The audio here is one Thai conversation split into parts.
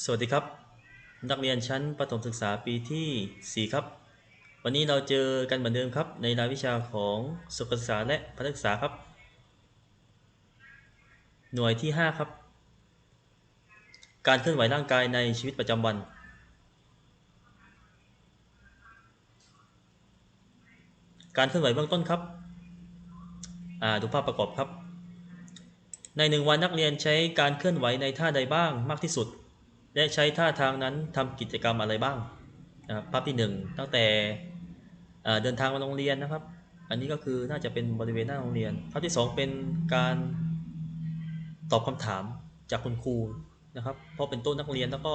สวัสดีครับ นักเรียนชั้นประถมศึกษาปีที่ 4 ครับ วันนี้เราเจอกันเหมือนเดิมครับ ในรายวิชาของสุขศึกษาและพัฒศึกษาครับ หน่วยที่ 5 ครับ การเคลื่อนไหวร่างกายในชีวิตประจำวัน การเคลื่อนไหวเบื้องต้นครับอ่าดูภาพประกอบครับ ในหนึ่งวันนักเรียนใช้การเคลื่อนไหวในท่าใดบ้างมากที่สุด และใช้ท่าทางนั้นทำกิจกรรมอะไรบ้างนะครับภาพที่ 1 ตั้งแต่เดินทางมาโรงเรียนนะครับ อันนี้ก็คือน่าจะเป็นบริเวณหน้าโรงเรียน ภาพที่ 2 เป็นการตอบคำถามจากคุณครูนะครับ เพราะเป็นโต้นนักเรียนแล้วก็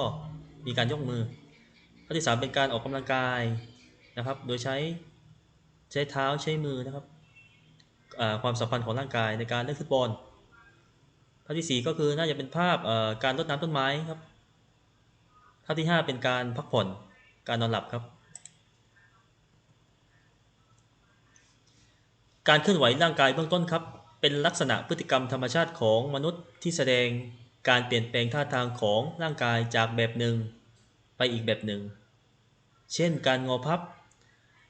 มีการยกมือภาพที่ 3 เป็นการออกกำลังกายนะครับ โดยใช้ใช้เท้าใช้มือนะครับความสัมพันธ์ของร่างกายในการเล่นฟุตบอลภาพที่ 4 ก็คือน่าจะเป็นภาพการรดน้ำต้นไม้ครับ ภาพที่ 5 เป็นการพักผ่อนการนอนหลับครับ การเคลื่อนไหวร่างกายเบื้องต้นครับ เป็นลักษณะพฤติกรรมธรรมชาติของมนุษย์ที่แสดงการเปลี่ยนแปลงท่าทางของร่างกายจากแบบหนึ่ง ไปอีกแบบหนึ่ง เช่น การงอพับ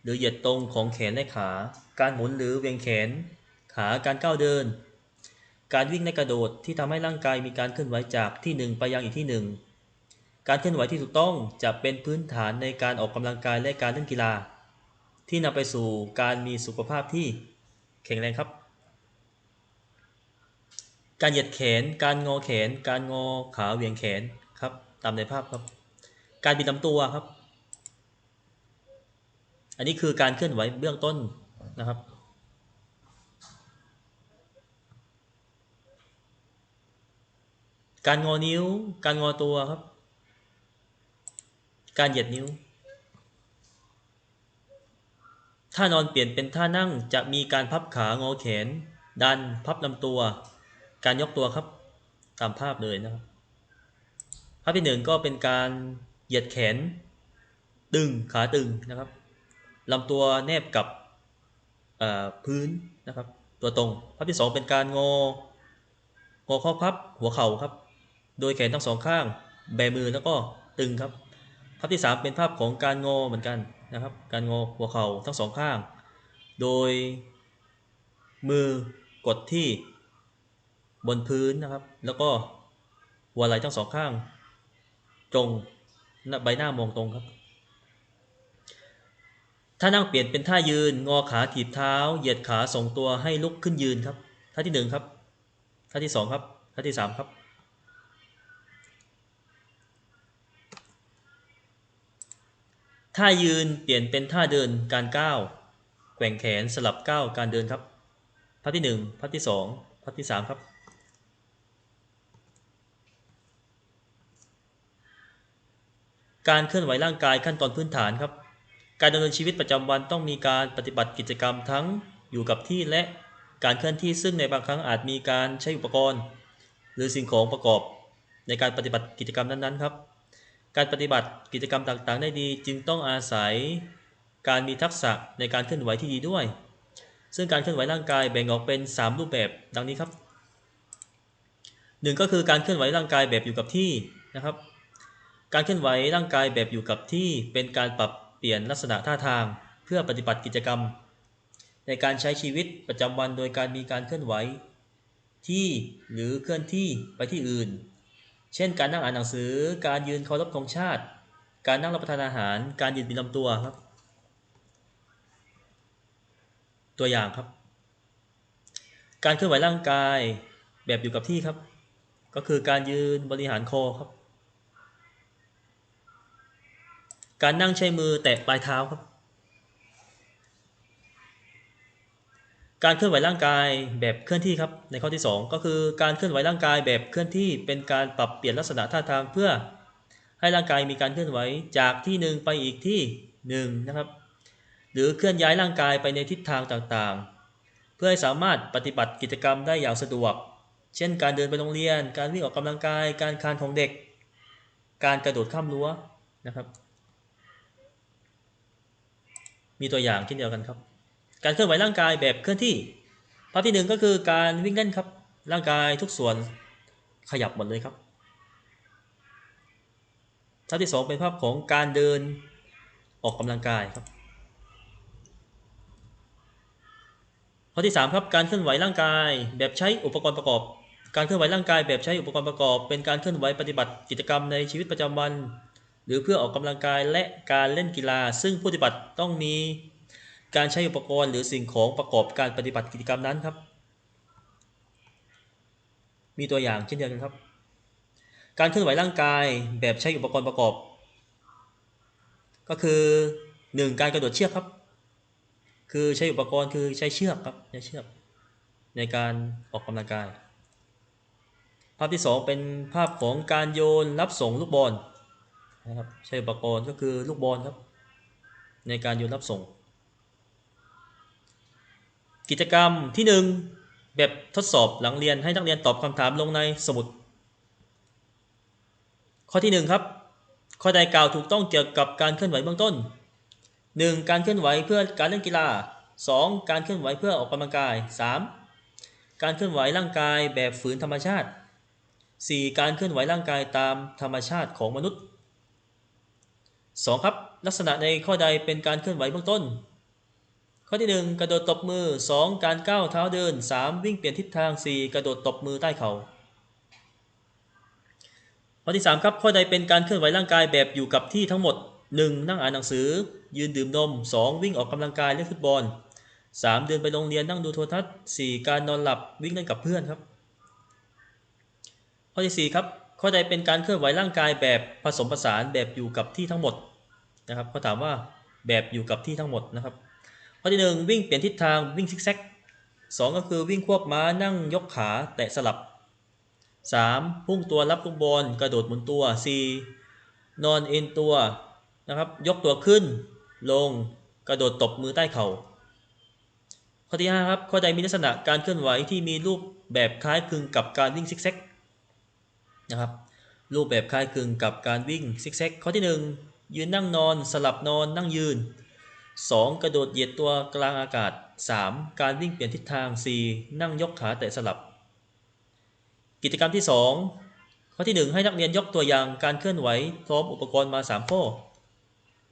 หรือเหยียดตรงของแขนและขา การหมุนหรือเวียงแขน ขาการก้าวเดิน การวิ่งและกระโดดที่ทำให้ร่างกายมีการเคลื่อนไหวจากที่หนึ่งไปยังอีกที่หนึ่ง การเคลื่อนไหวที่ถูกต้องจะเป็นพื้นฐานในการออกกำลังกายและการเล่นกีฬา ที่นำไปสู่การมีสุขภาพที่แข็งแรงครับ การเหยียดแขน การงอแขน การงอขาเหวี่ยงแขนครับ ตามในภาพครับ การบิดลำตัวครับ อันนี้คือการเคลื่อนไหวเบื้องต้นนะครับการงอนิ้ว การงอตัวครับ การเหยียดนิ้วถ้านอนเปลี่ยนเป็นท่านั่งจะมีการพับขางอแขน ดันพับลำตัว การยกตัวครับ ตามภาพเลยนะครับภาพที่หนึ่งก็เป็นการเหยียดแขน ตึงขาตึงนะครับลำตัวแนบกับพื้นนะครับ ตัวตรงภาพที่สองเป็นการงองอข้อพับหัวเข่าครับ โดยแขนทั้งสองข้าง แบมือแล้วก็ตึงครับ ภาพที่ 3 เป็นภาพของการงอเหมือนกันนะครับ การงอหัวเข่าทั้งสองข้าง โดยมือกดที่บนพื้นนะครับ แล้วก็หัวไหล่ทั้งสองข้างตรงใบหน้ามองตรงครับถ้านั่งเปลี่ยนเป็นท่ายืน งอขาถีบเท้า เหยียดขาส่งตัวให้ลุกขึ้นยืนครับ ท่าที่หนึ่งครับ ท่าที่สองครับ ท่าที่สามครับ ท่ายืนเปลี่ยนเป็นท่าเดินการก้าวแกว่งแขนสลับก้าวการเดินครับภาพที่หนึ่งภาพที่สองภาพที่สามครับการเคลื่อนไหวร่างกายขั้นตอนพื้นฐานครับ การดำเนินชีวิตประจำวันต้องมีการปฏิบัติกิจกรรมทั้งอยู่กับที่และการเคลื่อนที่ซึ่งในบางครั้งอาจมีการใช้อุปกรณ์ หรือสิ่งของประกอบในการปฏิบัติกิจกรรมนั้นๆครับ การปฏิบัติกิจกรรมต่างๆ ได้ดี จึงต้องอาศัยการมีทักษะในการเคลื่อนไหวที่ดีด้วย ซึ่งการเคลื่อนไหวร่างกายแบ่งออกเป็น 3 รูปแบบดังนี้ครับหนึ่งก็คือการเคลื่อนไหวร่างกายแบบอยู่กับที่นะครับ การเคลื่อนไหวร่างกายแบบอยู่กับที่เป็นการปรับเปลี่ยนลักษณะท่าทาง เพื่อปฏิบัติกิจกรรม ในการใช้ชีวิตประจำวันโดยการมีการเคลื่อนไหวที่หรือเคลื่อนที่ไปที่อื่น เช่น การนั่งอ่านหนังสือ การยืนเคารพธงชาติ การนั่งรับประทานอาหาร การยืนบินลำตัวครับ ตัวอย่างครับ การเคลื่อนไหวร่างกายแบบอยู่กับที่ครับ ก็คือการยืนบริหารคอครับ การนั่งใช้มือแตะปลายเท้าครับ การเคลื่อนไหวร่างกายแบบเคลื่อนที่ครับในข้อที่ 2 ก็คือการเคลื่อนไหวร่างกายแบบเคลื่อนที่เป็นการปรับเปลี่ยนลักษณะท่าทางเพื่อให้ร่างกายมีการเคลื่อนไหวจากที่หนึ่งไปอีกที่หนึ่งนะครับหรือเคลื่อนย้ายร่างกายไปในทิศทางต่างๆ เพื่อให้สามารถปฏิบัติกิจกรรมได้อย่างสะดวก เช่น การเดินไปโรงเรียน การวิ่งออกกำลังกาย การคลานของเด็ก การกระโดดข้ามรั้วนะครับ มีตัวอย่างเช่นเดียวกันครับ การเคลื่อนไหวร่างกายแบบเคลื่อนที่ ภาพที่หนึ่งก็คือการวิ่งเล่นครับ ร่างกายทุกส่วนขยับหมดเลยครับ ภาพที่ 2 เป็นภาพของการเดินออกกำลังกายครับข้อที่ 3 ครับการเคลื่อนไหวร่างกายแบบใช้อุปกรณ์ประกอบ การเคลื่อนไหวร่างกายแบบใช้อุปกรณ์ประกอบ เป็นการเคลื่อนไหวปฏิบัติกิจกรรมในชีวิตประจำวัน หรือเพื่อออกกำลังกายและการเล่นกีฬา ซึ่งผู้ปฏิบัติต้องมี การใช้อุปกรณ์หรือสิ่งของประกอบการปฏิบัติกิจกรรมนั้นครับ มีตัวอย่างเช่นเดียวกันครับ การเคลื่อนไหวร่างกายแบบใช้อุปกรณ์ประกอบ ก็คือ 1. การกระโดดเชือกครับ คือใช้อุปกรณ์คือใช้เชือกครับใช้เชือก ในการออกกำลังกาย ภาพที่ 2 เป็นภาพของการโยนรับส่งลูกบอลนะครับใช้อุปกรณ์ก็คือลูกบอลครับ ในการโยนรับส่ง กิจกรรมที่ 1 แบบทดสอบหลังเรียนให้นักเรียนตอบคำถามลงในสมุด ข้อที่ 1 ครับ ข้อใดกล่าวถูกต้องเกี่ยวกับการเคลื่อนไหวเบื้องต้น 1. การเคลื่อนไหวเพื่อการเล่นกีฬา 2. การเคลื่อนไหวเพื่อออกกำลังกาย 3. การเคลื่อนไหวร่างกายแบบฝืนธรรมชาติ 4. การเคลื่อนไหวร่างกายตามธรรมชาติของมนุษย์ 2. ครับ ลักษณะในข้อใดเป็นการเคลื่อนไหวเบื้องต้น ข้อที่ 1 กระโดดตบมือ 2. การก้าวเท้าเดิน 3. วิ่งเปลี่ยนทิศทาง 4. กระโดดตบมือใต้เข่าข้อที่ 3 ครับ ข้อใดเป็นการเคลื่อนไหวร่างกายแบบอยู่กับที่ทั้งหมด 1. นั่งอ่านหนังสือ ยืนดื่มนม 2. วิ่งออกกำลังกายเล่นฟุตบอล 3. เดินไปโรงเรียนนั่งดูโทรทัศน์ 4. การนอนหลับวิ่งเล่นกับเพื่อนครับ ข้อที่ 4 ครับ ข้อใดเป็นการเคลื่อนไหวร่างกายแบบผสมผสานแบบอยู่กับที่ทั้งหมดนะครับเขาถามว่าแบบอยู่กับที่ทั้งหมดนะครับ ข้อที่ 1 วิ่งเปลี่ยนทิศทางวิ่งซิกแซกสองก็คือวิ่งควบม้านั่งยกขาแตะสลับ 3. พุ่งตัวรับลูกบอลกระโดดหมุนตัว 4. นอนเอ็นตัวนะครับยกตัวขึ้น ลงกระโดดตบมือใต้เข่าข้อที่ 5 ครับ ข้อใดมีลักษณะการเคลื่อนไหวที่มีรูปแบบคล้ายคลึงกับการวิ่งซิกแซกนะครับรูปแบบคล้ายคลึงกับการวิ่งซิกแซกข้อที่ 1 ยืนนั่งนอนสลับนอนนั่งยืน 2. กระโดดเหยียดตัวกลางอากาศ 3. การวิ่งเปลี่ยนทิศทาง 4. นั่งยกขาแตะสลับ กิจกรรมที่ 2 ข้อที่ 1 ให้นักเรียนยกตัวอย่างการเคลื่อนไหวพร้อมอุปกรณ์มา 3 ข้อ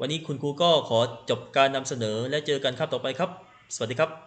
วันนี้คุณครูก็ขอจบการนำเสนอและเจอกันครับต่อไปครับ สวัสดีครับ